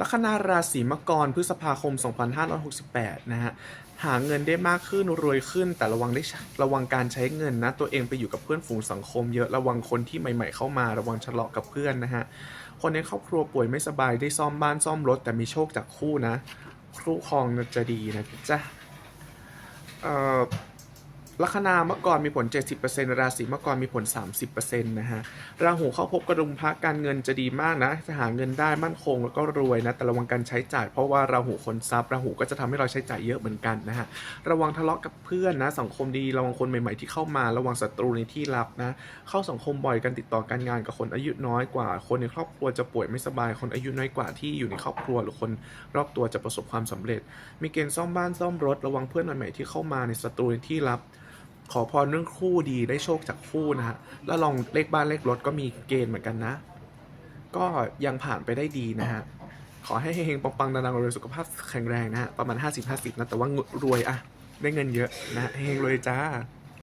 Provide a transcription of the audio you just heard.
ลัคนาราศีมังกรพฤษภาคม 2568 นะฮะ หาเงินได้มากขึ้นรวยขึ้น แต่ระวังได้ระวังการใช้เงินนะ ตัวเองไปอยู่กับเพื่อนฝูงสังคมเยอะระวังคนที่ใหม่ ๆ เข้ามาระวังทะเลาะกับเพื่อนนะฮะ คนในครอบครัวป่วยไม่สบายได้ซ่อมบ้านซ่อมรถ แต่มีโชคจากคู่นะคู่ครองจะดีนะจ๊ะเอ่อ ลัคนาเมื่อก่อนมีผล 70%ราศีเมื่อก่อนมีผล 30%นะฮะ ราหูเข้าพบกระดุมพระการเงินจะดีมากนะ จะหาเงินได้มั่นคงแล้วก็รวยนะ แต่ระวังการใช้จ่ายเพราะว่าราหูคนทรัพย์ราหูก็จะทำให้เราใช้จ่ายเยอะเหมือนกันนะฮะ ระวังทะเลาะกับเพื่อนนะ สังคมดีระวังคนใหม่ๆที่เข้ามา ระวังศัตรูในที่ลับนะ เข้าสังคมบ่อยกันติดต่อการงานกับคนอายุน้อยกว่า คนในครอบครัวจะป่วยไม่สบาย คนอายุน้อยกว่าที่อยู่ในครอบครัว หรือคนรอบตัวจะประสบความสำเร็จ มีเกณฑ์ซ่อมบ้านซ่อมรถ ระวังเพื่อนใหม่ๆที่เข้ามาในศัตรูในที่ลับ ขอพรเรื่องคู่ดีได้โชคจากคู่นะฮะ แล้วลองเลขบ้านเลขรถก็มีเกณฑ์เหมือนกันนะ ก็ยังผ่านไปได้ดีนะฮะ ขอให้เฮงๆปังๆดังๆรวยสุขภาพแข็งแรงนะฮะ ประมาณ 50-50 นะ แต่ว่ารวยอะได้เงินเยอะนะเฮงรวยจ้า